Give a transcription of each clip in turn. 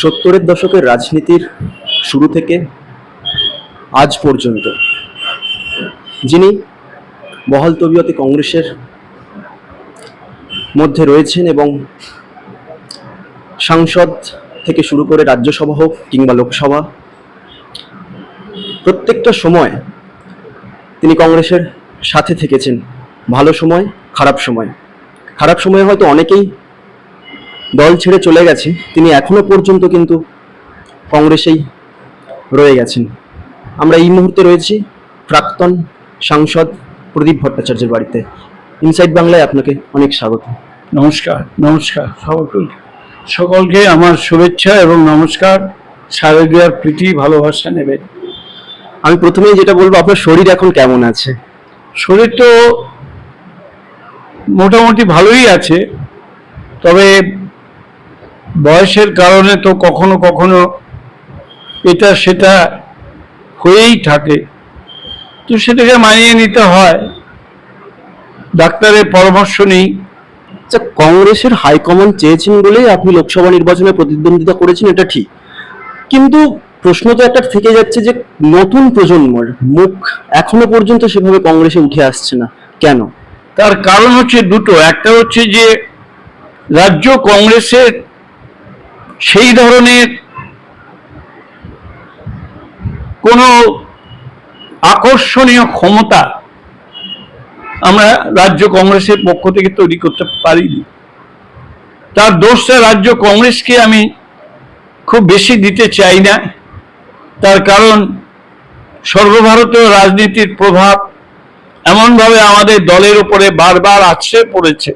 সত্তরের দশকের রাজনীতির শুরু থেকে আজ পর্যন্ত, যিনি বহাল তবিয়তে কংগ্রেসের মধ্যে রয়েছেন এবং সাংসদ থেকে শুরু করে রাজ্যসভা হোক কিংবা লোকসভা, প্রত্যেকটা সময় তিনি কংগ্রেসের সাথে থেকেছেন। ভালো সময়, খারাপ সময়। খারাপ সময়ে হয়তো অনেকেই দল ছেড়ে চলে গেছে। তিনি এখনও পর্যন্ত কিন্তু কংগ্রেসেই রয়ে গেছেন। আমরা এই মুহূর্তে রয়েছি প্রাক্তন সাংসদ প্রদীপ ভট্টাচার্যের বাড়িতে। ইনসাইড বাংলায় আপনাকে অনেক স্বাগত। নমস্কার নমস্কার। সকল সকলকে আমার শুভেচ্ছা এবং নমস্কার। শারদীয়ার প্রীতি ভালোবাসা নেবে আমি প্রথমেই যেটা বলব আপনার শরীর এখন কেমন আছে? শরীর তো মোটামুটি ভালোই আছে। তবে বয়সের কারণে তো কখনো কখনো এটা সেটা হয়েই থাকে। তো সেটাকে মানিয়ে নিতে হয়। ডাক্তারের পরামর্শ নেই। আচ্ছা কংগ্রেসের হাইকমান্ড চেয়েছেন বলেই আপনি লোকসভা নির্বাচনে প্রতিদ্বন্দ্বিতা করেছেন এটা ঠিক। কিন্তু প্রশ্ন তো একটা থেকে যাচ্ছে যে নতুন প্রজন্মর মুখ এখনও পর্যন্ত সেভাবে কংগ্রেসে উঠে আসছে না। কেন? তার কারণ হচ্ছে দুটো। একটা হচ্ছে যে রাজ্য কংগ্রেসের সেই ধরনের কোনো আকর্ষণীয় ক্ষমতা আমরা রাজ্য কংগ্রেসের পক্ষ থেকে তৈরি করতে পারিনি। তার দোষটা রাজ্য কংগ্রেসকে আমি খুব বেশি দিতে চাই না। তার কারণ সর্বভারতীয় রাজনীতির প্রভাব এমনভাবে আমাদের দলের উপরে বারবার আছড়ে পড়েছে।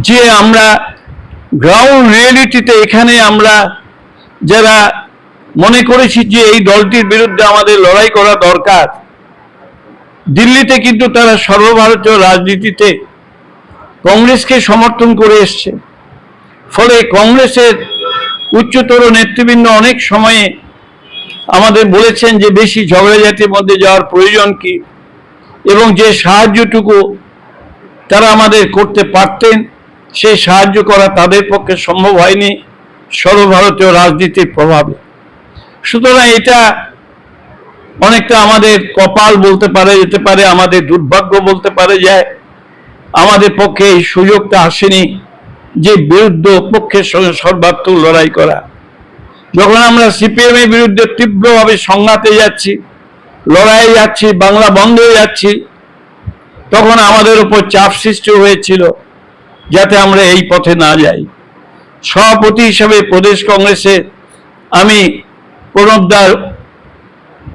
যে আমরা গ্রাউন্ড রিয়েলিটিতে এখানে আমরা যারা মনে করেছি যে এই দলটির বিরুদ্ধে আমাদের লড়াই করা দরকার, দিল্লিতে কিন্তু তারা সর্বভারতীয় রাজনীতিতে কংগ্রেসকে সমর্থন করে এসছে। ফলে কংগ্রেসের উচ্চতর নেতৃবৃন্দ অনেক সময়ে আমাদের বলেছেন যে বেশি ঝগড়াঝাটির মধ্যে যাওয়ার প্রয়োজন কি এবং যে সাহায্যটুকু তারা আমাদের করতে পারতেন। সেই সাহায্য করা তাদের পক্ষে সম্ভব হয়নি সর্বভারতীয় রাজনীতির প্রভাবে। সুতরাং এটা অনেকটা আমাদের কপাল বলতে পারে, যেতে পারে, আমাদের দুর্ভাগ্য বলতে পারে যায় আমাদের পক্ষে এই সুযোগটা আসেনি যে বিরুদ্ধ পক্ষের সঙ্গে সর্বাত্মক লড়াই করা। যখন আমরা সিপিএম এর বিরুদ্ধে তীব্রভাবে সংঘাতে যাচ্ছি লড়াই যাচ্ছি, বাংলা বন্ধ হয়ে যাচ্ছি, তখন আমাদের উপর চাপ সৃষ্টি হয়েছিল। যাতে আমরা এই পথে না যাই। সভাপতি হিসেবে প্রদেশ কংগ্রেসে আমি প্রণবদার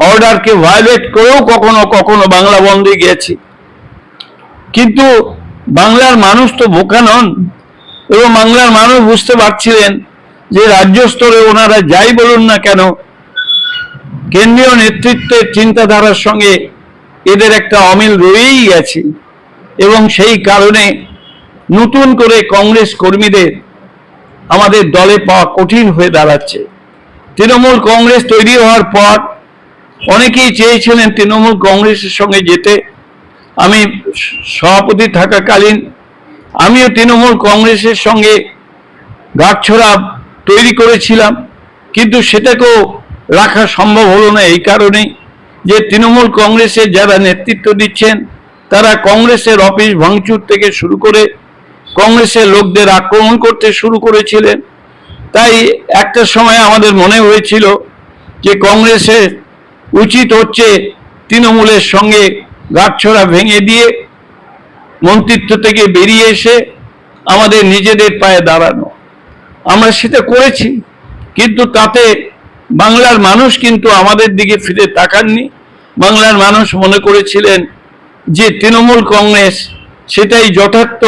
অর্ডারকে ভায়োলেট করেও কখনো কখনো বাংলা বন্ধে গিয়েছি। কিন্তু বাংলার মানুষ তো বোকা নন এবং বাংলার মানুষ বুঝতে পারছিলেন যে রাজ্য স্তরে ওনারা যাই বলুন না কেন, কেন্দ্রীয় নেতৃত্বের চিন্তাধারার সঙ্গে এদের একটা অমিল রয়েই গেছে এবং সেই কারণে নতুন করে কংগ্রেস কর্মীদের আমাদের দলে পাওয়া কঠিন হয়ে দাঁড়াচ্ছে। তৃণমূল কংগ্রেস তৈরি হওয়ার পর অনেকেই চেয়েছিলেন তৃণমূল কংগ্রেসের সঙ্গে যেতে। আমি সভাপতি থাকাকালীন আমিও তৃণমূল কংগ্রেসের সঙ্গে গাঁটছড়া তৈরি করেছিলাম, কিন্তু সেটাকেও রাখা সম্ভব হলো না এই কারণেই যে তৃণমূল কংগ্রেসের যারা নেতৃত্ব দিচ্ছেন, তারা কংগ্রেসের অফিস ভাঙচুর থেকে শুরু করে কংগ্রেসের লোকদের আক্রমণ করতে শুরু করেছিলেন। তাই একটা সময় আমাদের মনে হয়েছিল যে কংগ্রেসের উচিত হচ্ছে তৃণমূলের সঙ্গে গাঁটছড়া ভেঙে দিয়ে মন্ত্রিত্ব থেকে বেরিয়ে এসে আমাদের নিজেদের পায়ে দাঁড়ানো। আমরা সেটা করেছি, কিন্তু তাতে বাংলার মানুষ কিন্তু আমাদের দিকে ফিরে তাকাননি। বাংলার মানুষ মনে করেছিলেন যে তৃণমূল কংগ্রেস সেটাই যথার্থ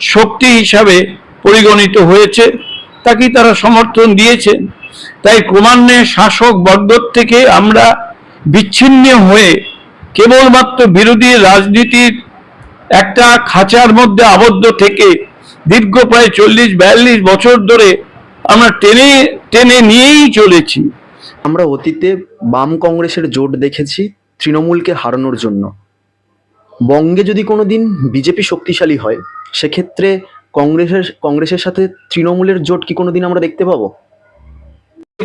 শক্তি হিসাবে পরিগণিত হয়েছে, তাকেই তারা সমর্থন দিয়েছেন তাই ক্রমান্বয়ে শাসক বর্গর থেকে আমরা বিচ্ছিন্ন হয়ে কেবলমাত্র বিরোধী রাজনীতির একটা খাঁচার মধ্যে আবদ্ধ থেকে দীর্ঘ প্রায় চল্লিশ, বিয়াল্লিশ বছর ধরে আমরা টেনে টেনে নিয়েই চলেছি। আমরা অতীতে বাম কংগ্রেসের জোট দেখেছি, তৃণমূলকে হারানোর জন্য। বঙ্গে যদি কোনো দিন বিজেপি শক্তিশালী হয়, সেক্ষেত্রে কংগ্রেসের কংগ্রেসের সাথে তৃণমূলের জোট কি কোনোদিন আমরা দেখতে পাবো?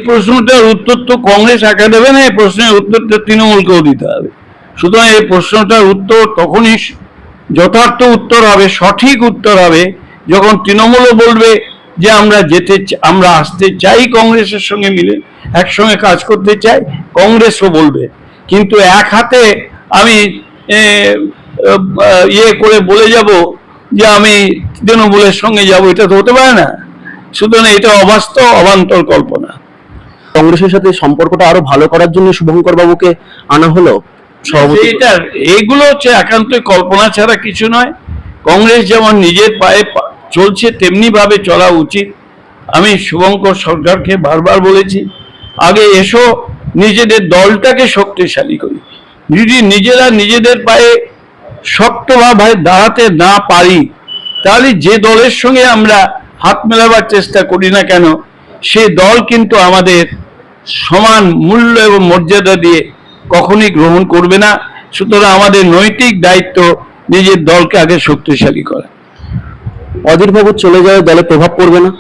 প্রশ্নটার উত্তর তো কংগ্রেস একা দেবে না, এই প্রশ্নের উত্তরটা তৃণমূলকেও দিতে হবে। সুতরাং এই প্রশ্নটার উত্তর তখনই যথার্থ উত্তর হবে, সঠিক উত্তর হবে, যখন তৃণমূলও বলবে যে আমরা যেতে আমরা আসতে চাই কংগ্রেসের সঙ্গে মিলে, একসঙ্গে কাজ করতে চাই, কংগ্রেসও বলবে। কিন্তু এক হাতে আমি ইয়ে করে বলে যাব যে আমি তৃণমূলের সঙ্গে যাব এটা তো হতে পারে না। সুতরাং এটা অবাস্তব অবান্তর কল্পনা। কংগ্রেসের সাথে সম্পর্কটা আরও ভালো করার জন্য শুভঙ্কর বাবুকে আনা হলো? এইটা এগুলো হচ্ছে একান্তই কল্পনা ছাড়া কিছু নয়। কংগ্রেস যেমন নিজের পায়ে চলছে তেমনি ভাবে চলা উচিত। আমি শুভঙ্কর সরকারকে বারবার বলেছি আগে এসো নিজেদের দলটাকে শক্তিশালী করি। যদি নিজেরা নিজেদের পায়ে শক্তভাবে দাঁড়াতে না পারি তাহলে যে দলের সঙ্গে আমরা হাত মেলাবার চেষ্টা করি না কেন সেই দল কিন্তু আমাদের সমান মূল্য এবং মর্যাদা দিয়ে কখনই গ্রহণ করবে না। সুতরাং আমাদের নৈতিক দায়িত্ব নিজের দলকে আগে শক্তিশালী করা। অধীর বাবু চলে যাওয়ায় দলে প্রভাব পড়বে না?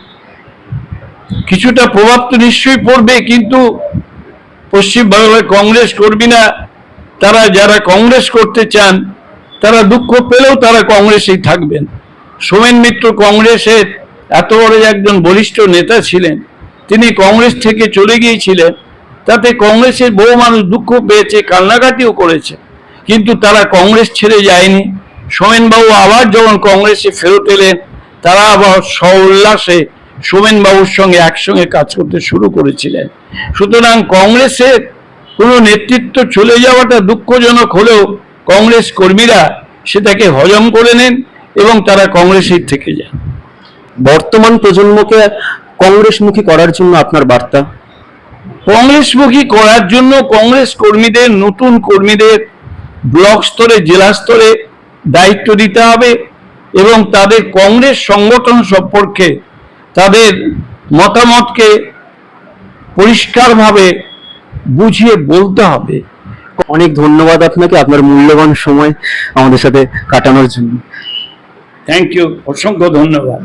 কিছুটা প্রভাব তো নিশ্চয়ই পড়বে কিন্তু পশ্চিমবাংলায় কংগ্রেস কর্মীরা তারা যারা কংগ্রেস করতে চান তারা দুঃখ পেলেও তারা কংগ্রেসেই থাকবেন। সোমেন মিত্র কংগ্রেসের এত বড় একজন বলিষ্ঠ নেতা ছিলেন, তিনি কংগ্রেস থেকে চলে গিয়েছিলেন, তাতে কংগ্রেসের বহু মানুষ দুঃখ পেয়েছে, কান্নাকাটিও করেছে। কিন্তু তারা কংগ্রেস ছেড়ে যায়নি। সোমেনবাবু আবার যখন কংগ্রেসে ফেরত এলেন, তারা আবার সউল্লাসে সোমেনবাবুর সঙ্গে একসঙ্গে কাজ করতে শুরু করেছিলেন। সুতরাং কংগ্রেসের কোনো নেতৃত্ব চলে যাওয়াটা দুঃখজনক হলেও কংগ্রেস কর্মীরা সেটাকে হজম করে নেন এবং তারা কংগ্রেসের থেকে যান। বর্তমান প্রজন্মকে কংগ্রেসমুখী করার জন্য আপনার বার্তা? কংগ্রেসমুখী করার জন্য কংগ্রেস কর্মীদের নতুন কর্মীদের ব্লক স্তরে জেলা স্তরে দায়িত্ব দিতে হবে এবং তাদের কংগ্রেস সংগঠন সম্পর্কে তাদের মতামতকে পরিষ্কারভাবে বুঝিয়ে বলতে হবে। অনেক ধন্যবাদ আপনাকে আপনার মূল্যবান সময় আমাদের সাথে কাটানোর জন্য। থ্যাংক ইউ অসংখ্য ধন্যবাদ।